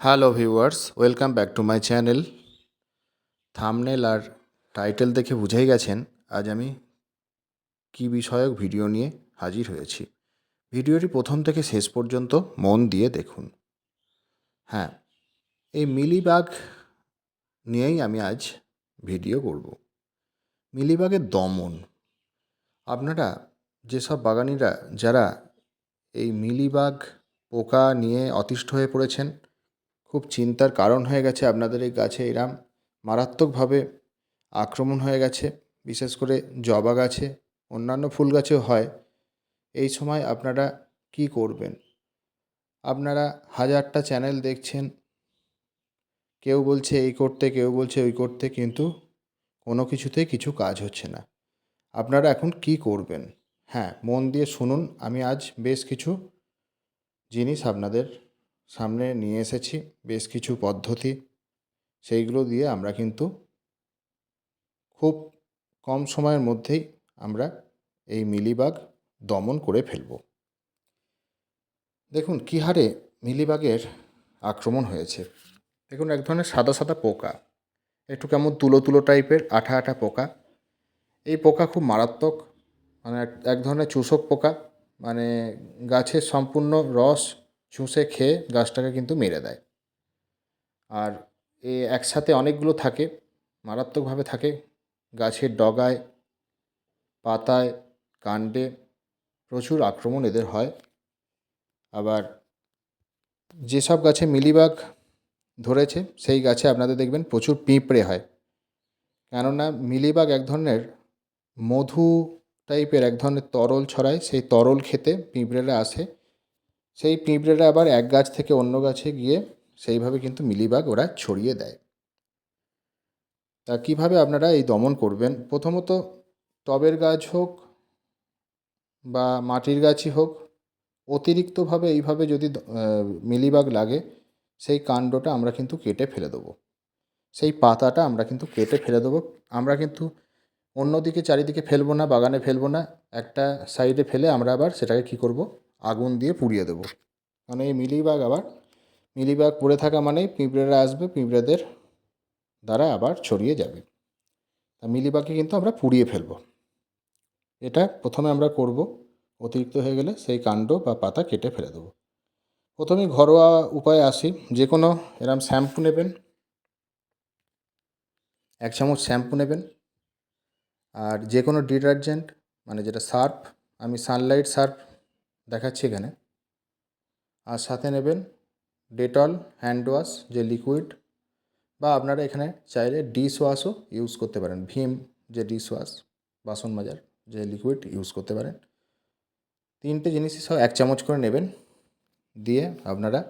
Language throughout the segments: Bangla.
Hello viewers welcome back to my channel thumbnail R title দেখে বুঝেই গেছেন আজ আমি কী বিষয়ক ভিডিও নিয়ে হাজির হয়েছি। ভিডিওটি প্রথম থেকে শেষ পর্যন্ত মন দিয়ে দেখুন। হ্যাঁ এই মিলিবাগ নিয়েই আমি আজ ভিডিও করব। মিলিবাগের দমন। আপনারা যেসব বাগানিরা, যারা এই মিলিবাগ পোকা নিয়ে অতিষ্ঠ হয়ে পড়েছেন খুব চিন্তার কারণ হয়ে গেছে আপনাদের এই গাছে, এরাম মারাত্মকভাবে আক্রমণ হয়ে গেছে, বিশেষ করে জবা গাছে, অন্যান্য ফুল গাছেও হয়। এই সময় আপনারা কি করবেন? আপনারা হাজারটা চ্যানেল দেখছেন, কেউ বলছে এই করতে, কেউ বলছে ওই করতে, কিন্তু কোনো কিছুতেই কিছু কাজ হচ্ছে না। আপনারা এখন কি করবেন? হ্যাঁ মন দিয়ে শুনুন, আমি আজ বেশ কিছু জিনিস আপনাদের সামনে নিয়ে এসেছি বেশ কিছু পদ্ধতি। সেইগুলো দিয়ে আমরা কিন্তু খুব কম সময়ের মধ্যেই আমরা এই মিলিবাগ দমন করে ফেলব। দেখুন, কী হারে মিলিবাগের আক্রমণ হয়েছে। দেখুন, এক ধরনের সাদা সাদা পোকা। একটু কেমন তুলো তুলো টাইপের, আঠা আঠা পোকা। এই পোকা খুব মারাত্মক মানে এক- ধরনের চূষক পোকা। মানে গাছের সম্পূর্ণ রস চুষে খেয়ে গাছটাকে কিন্তু মেরে দেয়। আর এ একসাথে অনেকগুলো থাকে, মারাত্মকভাবে থাকে। গাছের ডগায়, পাতায়, কাণ্ডে প্রচুর আক্রমণ এদের হয়। আবার যেসব গাছে মিলিবাগ ধরেছে, সেই গাছে আপনাদের দেখবেন প্রচুর পিঁপড়ে হয়। কেননা মিলিবাগ এক ধরনের মধু টাইপের এক ধরনের তরল ছড়ায়, সেই তরল খেতে পিঁপড়েরা আসে। সেই পিঁপড়েরা আবার এক গাছ থেকে অন্য গাছে গিয়ে সেইভাবে কিন্তু মিলিবাগ ওরা ছড়িয়ে দেয়। তা কীভাবে আপনারা এই দমন করবেন? প্রথমত টবের গাছ হোক বা মাটির গাছই হোক, অতিরিক্তভাবে এইভাবে যদি মিলিবাগ লাগে, সেই কাণ্ডটা আমরা কিন্তু কেটে ফেলে দেবো। সেই পাতাটা আমরা কিন্তু কেটে ফেলে দেবো। আমরা কিন্তু অন্যদিকে চারিদিকে ফেলব না, বাগানে ফেলব না, একটা সাইডে ফেলে আমরা আবার সেটাকে কী করব? আগুন দিয়ে পুড়িয়ে দেবো। মানে এই মিলিবাগ আবার, মিলিবাগ পড়ে থাকা মানেই পিঁপড়েরা আসবে, পিঁপড়েদের দ্বারা আবার ছড়িয়ে যাবে। তা মিলিবাগকে কিন্তু আমরা পুড়িয়ে ফেলব। এটা প্রথমে আমরা করব, অতিরিক্ত হয়ে গেলে সেই কাণ্ড বা পাতা কেটে ফেলে দেবো। প্রথমে ঘরোয়া উপায়ে আসি, যে কোনো এরম শ্যাম্পু নেবেন। এক চামচ শ্যাম্পু নেবেন। আর যে কোনো ডিটারজেন্ট মানে যেটা সার্ফ, আমি সানলাইট সার্ফ দেখাচ্ছি এখানে। আর সাথে নেবেন ডেটল, হ্যান্ড ওয়াশ, যে লিকুইড বা আপনারা এখানে চাইলে ডিশ ওয়াশও ইউজ করতে পারেন। ভীম যে ডিশ ওয়াশ বাসন মাজার যে লিকুইড ইউজ করতে পারেন। তিনটে জিনিসই সব এক চামচ করে নেবেন। দিয়ে আপনারা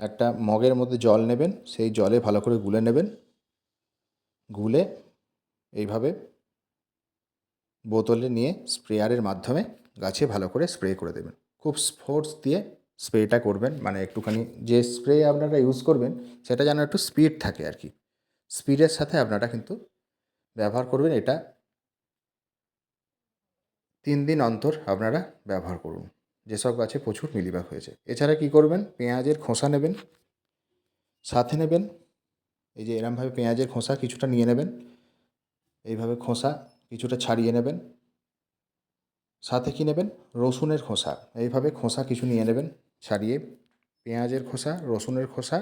একটা মগের মধ্যে জল নেবেন, সেই জলে ভালো করে গুলে নেবেন। গুলে এইভাবে বোতলে নিয়ে স্প্রেয়ারের মাধ্যমে গাছে ভালো করে স্প্রে করে দেবেন। খুব ফোর্স দিয়ে স্প্রেটা করবেন মানে একটুখানি যে স্প্রে আপনারা ইউজ করবেন, সেটা যেন একটু স্পিড থাকে আর কি। স্পিডের সাথে আপনারা কিন্তু ব্যবহার করবেন এটা। তিন দিন অন্তর আপনারা ব্যবহার করুন। যেসব গাছে প্রচুর মিলিবাগ হয়েছে। এছাড়া কি করবেন? পেঁয়াজের খোসা নেবেন, সাথে নেবেন, এই যে এরমভাবে পেঁয়াজের খোসা কিছুটা নিয়ে নেবেন, এইভাবে খোসা কিছুটা ছাড়িয়ে নেবেন। সাথে কি নেবেন? রসুনের খোসা। এইভাবে খোসা কিছু নিয়ে নেবেন, ছাড়িয়ে পেঁয়াজের খোসা, রসুনের খোসা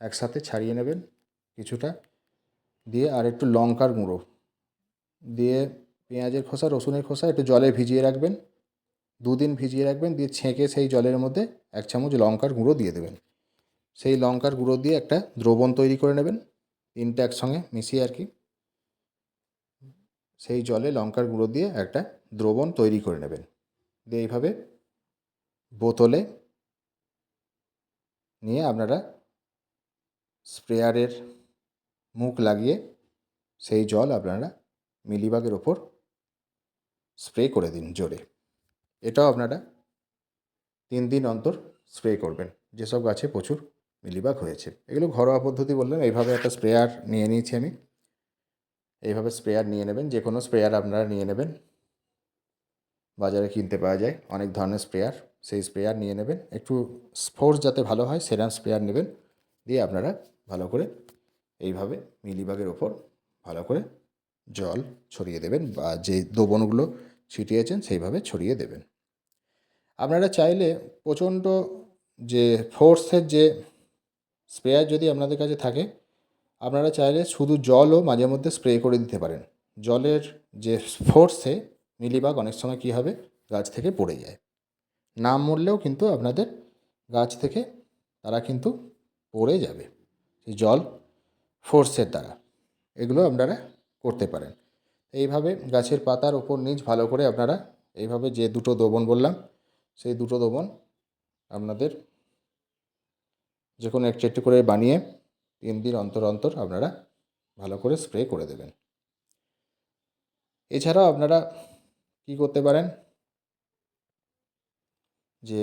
একসাথে ছাড়িয়ে নেবেন কিছুটা। দিয়ে আর একটু লঙ্কার গুঁড়ো। দিয়ে পেঁয়াজের খোসা, রসুনের খোসা একটু জলে ভিজিয়ে রাখবেন। দুদিন ভিজিয়ে রাখবেন, দিয়ে ছেঁকে সেই জলের মধ্যে এক চামচ লঙ্কার গুঁড়ো দিয়ে দেবেন। সেই লঙ্কার গুঁড়ো দিয়ে একটা দ্রবণ তৈরি করে নেবেন। তিনটে একসঙ্গে মিশিয়ে আর কি। সেই জলে লঙ্কার গুঁড়ো দিয়ে একটা দ্রবণ তৈরি করে নেবেন। দিয়ে এইভাবে বোতলে নিয়ে আপনারা স্প্রেয়ারের মুখ লাগিয়ে সেই জল আপনারা মিলিবাগের ওপর স্প্রে করে দিন জোরে এটাও আপনারা তিন দিন অন্তর স্প্রে করবেন। যেসব গাছে প্রচুর মিলিবাগ হয়েছে। এগুলো ঘরোয়া পদ্ধতি বললাম এইভাবে একটা স্প্রেয়ার নিয়ে নিয়েছি আমি। এইভাবে স্প্রেয়ার নিয়ে নেবেন যে কোনো স্প্রেয়ার আপনারা নিয়ে নেবেন। বাজারে কিনতে পাওয়া যায়, অনেক ধরনের স্প্রেয়ার। সেই স্প্রেয়ার নিয়ে নেবেন, একটু ফোর্স যাতে ভালো হয় সেরাম স্প্রেয়ার নেবেন, দিয়ে আপনারা ভালো করে এইভাবে মিলিবাগের ওপর ভালো করে জল ছড়িয়ে দেবেন বা যে দ্রবণগুলো ছিটিয়েছেন, সেইভাবে ছড়িয়ে দেবেন। আপনারা চাইলে প্রচণ্ড যে ফোর্সের যে স্প্রেয়ার যদি আপনাদের কাছে থাকে আপনারা চাইলে শুধু জলও মাঝে মধ্যে স্প্রে করে দিতে পারেন। জলের যে ফোর্সে মিলিবাগ অনেক সময় কী হবে? গাছ থেকে পড়ে যায়। না মরলেও কিন্তু আপনাদের গাছ থেকে তারা কিন্তু পড়ে যাবে। সেই জল ফোর্সের দ্বারা। এগুলো আপনারা করতে পারেন। এইভাবে গাছের পাতার ওপর নিচ ভালো করে আপনারা এইভাবে যে দুটো দোবন বললাম, সেই দুটো দোবন আপনাদের যে কোনো একটু একটু করে বানিয়ে তিন দিন অন্তর অন্তর আপনারা ভালো করে স্প্রে করে দেবেন। এছাড়াও আপনারা কী করতে পারেন? যে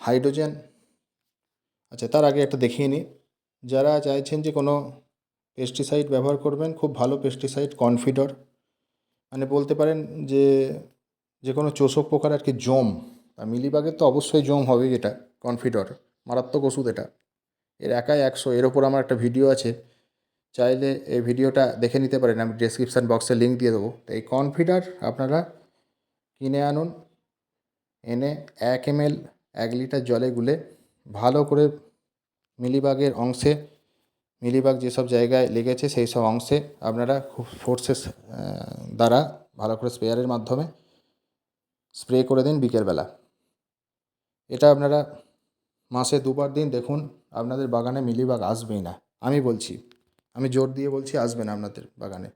হাইড্রোজেন আচ্ছা তার আগে একটা দেখিয়ে নিই। যারা চাইছেন যে কোনো পেস্টিসাইড ব্যবহার করবেন, খুব ভালো পেস্টিসাইড কনফিডর মানে বলতে পারেন যে যে কোনো চোষক পোকার আর কি জম মিলিবাগের তো অবশ্যই জম হবেই এটা কনফিডর মারাত্মক ওষুধ এটা। এর একাই একশো। এর ওপর আমার একটা ভিডিও আছে। চাইলে এই ভিডিওটা দেখে নিতে পারেন। আমি ডেসক্রিপশান বক্সে লিঙ্ক দিয়ে দেবো। তো এই কনফিডার আপনারা কিনে আনুন। এনে এক এম এল এক লিটার জলে গুলে ভালো করে মিলিবাগের অংশে, মিলিবাগ যেসব জায়গায় লেগেছে সেই সব অংশে আপনারা খুব ফোর্সেস দ্বারা ভালো করে স্প্রেয়ারের মাধ্যমে স্প্রে করে দিন বিকেলবেলা। এটা আপনারা মাসে দুবার দিন দেখুন আপনাদের বাগানে মিলিবাগ আসবেই না। আমি বলছি, আমি জোর দিয়ে বলছি আসবে না আপনাদের বাগানে।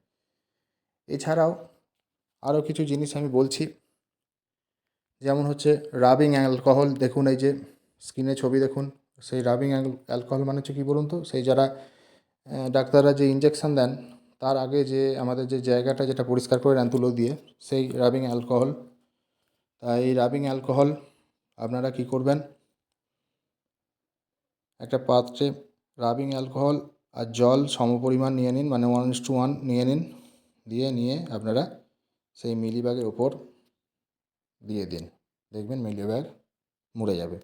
এছাড়াও আরও কিছু জিনিস আমি বলছি। যেমন হচ্ছে রাবিং অ্যালকোহল দেখুন, এই যে স্ক্রিনে ছবি দেখুন, সেই রাবিং অ্যালকোহল মানে হচ্ছে কী বলুন তো? সেই যারা ডাক্তাররা যে ইঞ্জেকশন দেন, তার আগে যে আমাদের যে জায়গাটা যেটা পরিষ্কার করে নেন তুলো দিয়ে, সেই রাবিং অ্যালকোহল তাই এই রাবিং অ্যালকোহল আপনারা কী করবেন? একটা পাত্রে রাবিং অ্যালকোহল আর জল সমপরিমাণ নিয়ে নিন মানে ওয়ান টু ওয়ান নিয়ে নিন, দিয়ে নিয়ে আপনারা সেই মিলিবাগের ওপর দিয়ে দিন। দেখবেন মিলিবাগ মরে যাবে।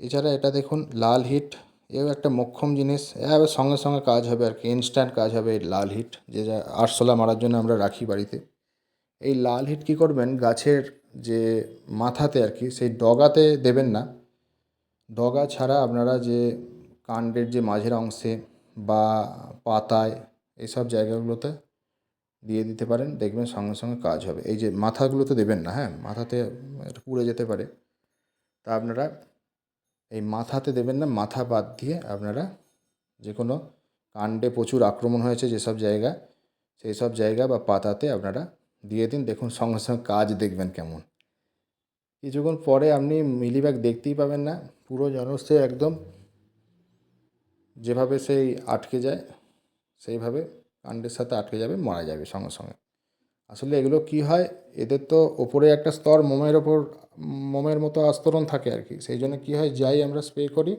এছাড়া এটা দেখুন, লাল হিট, এও একটা মোক্ষম জিনিস। এবার সঙ্গে সঙ্গে কাজ হবে আর কি ইনস্ট্যান্ট কাজ হবে এই লাল হিট, যে যা আরশোলা মারার জন্য আমরা রাখি বাড়িতে। এই লাল হিট কী করবেন, গাছের যে মাথাতে আর কি, সেই ডগাতে দেবেন না ডগা ছাড়া আপনারা যে কাণ্ডের যে মাঝের অংশে বা পাতায় এইসব জায়গাগুলোতে দিয়ে দিতে পারেন, দেখবেন সঙ্গে সঙ্গে কাজ হবে। এই যে মাথাগুলোতে দেবেন না হ্যাঁ? মাথাতে পুড়ে যেতে পারে। তা আপনারা এই মাথাতে দেবেন না, মাথা বাদ দিয়ে আপনারা যে কোনো কাণ্ডে প্রচুর আক্রমণ হয়েছে যেসব জায়গা, সেই সব জায়গা বা পাতাতে আপনারা দিয়ে দিন, দেখুন সঙ্গে সঙ্গে কাজ দেখবেন কেমন। কিছুক্ষণ পরে আপনি মিলিবাগ দেখতেই পাবেন না। পুরো জনসে একদম যেভাবে সেই আটকে যায়, সেইভাবে কাণ্ডের সাথে আটকে যাবে, মারা যাবে সঙ্গে সঙ্গে। আসলে এগুলো কি হয়? এদের তো ওপরে একটা স্তর মোমের ওপর, মোমের মতো আস্তরণ থাকে আর কি। সেই জন্য কী হয়? যাই আমরা স্প্রে করি,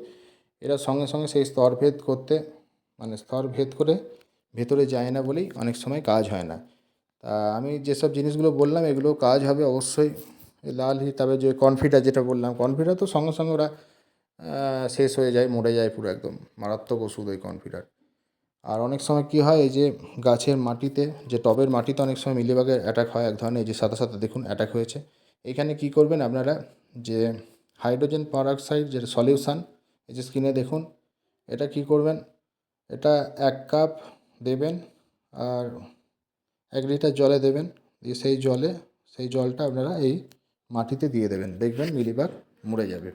এরা সঙ্গে সঙ্গে সেই স্তর ভেদ করতে মানে স্তর ভেদ করে ভেতরে যায় না বলেই অনেক সময় কাজ হয় না। তা আমি যেসব জিনিসগুলো বললাম, এগুলো কাজ হবে অবশ্যই। লাল হি, তবে যে কনফিডার যেটা বললাম কনফিডার তো সঙ্গে সঙ্গে ওরা শেষ হয়ে যায়, মরে যায় পুরো একদম। মারাত্মক ওষুধ ওই কনফিডার আর। অনেক সময় কী হয়, এই যে গাছের মাটিতে, যে টবের মাটিতে অনেক সময় মিলিবাগের অ্যাটাক হয়, এক ধরনের, এই যে সাথে সাথে দেখুন অ্যাটাক হয়েছে। এখানে কী করবেন আপনারা, যে হাইড্রোজেন পারঅক্সাইড যে সলিউশান এই যে স্ক্রিনে দেখুন, এটা কী করবেন, এটা এক কাপ দেবেন, আর এক লিটার জলে দেবেন, দিয়ে সেই জলে, সেই জলটা আপনারা এই মাটিতে দিয়ে দেবেন। দেখবেন মিলিবাগ মরে যাবে।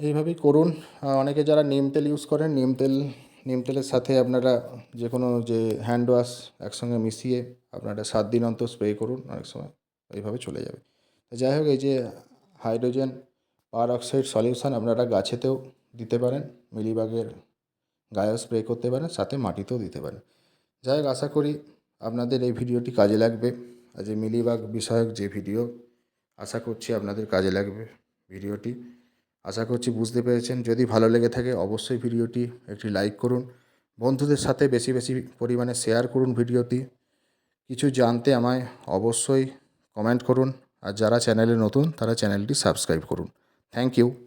এইভাবেই করুন। অনেকে যারা নিম তেল ইউজ করেন, নিম তেল, নিম তেলের সাথে আপনারা যে কোনো যে হ্যান্ড ওয়াশ একসঙ্গে মিশিয়ে আপনারা সাত দিন অন্তর স্প্রে করুন, অনেক সময় এইভাবে চলে যাবে। যাই হোক, এই যে হাইড্রোজেন পার অক্সাইড সলিউশন আপনারা গাছেতেও দিতে পারেন, মিলিবাগের গায়েও স্প্রে করতে পারেন, সাথে মাটিতেও দিতে পারেন। যাই হোক, আশা করি আপনাদের এই ভিডিওটি কাজে লাগবে। আজ এই মিলিবাগ বিষয়ক যে ভিডিও, আশা করছি আপনাদের কাজে লাগবে ভিডিওটি। আশা করছি বুঝতে পেরেছেন। যদি ভালো লেগে থাকে, অবশ্যই ভিডিওটি একটি লাইক করুন। বন্ধুদের সাথে বেশি বেশি পরিমাণে শেয়ার করুন ভিডিওটি। কিছু জানতে আমায় অবশ্যই কমেন্ট করুন। আর যারা চ্যানেলে নতুন, তারা চ্যানেলটি সাবস্ক্রাইব করুন। Thank you.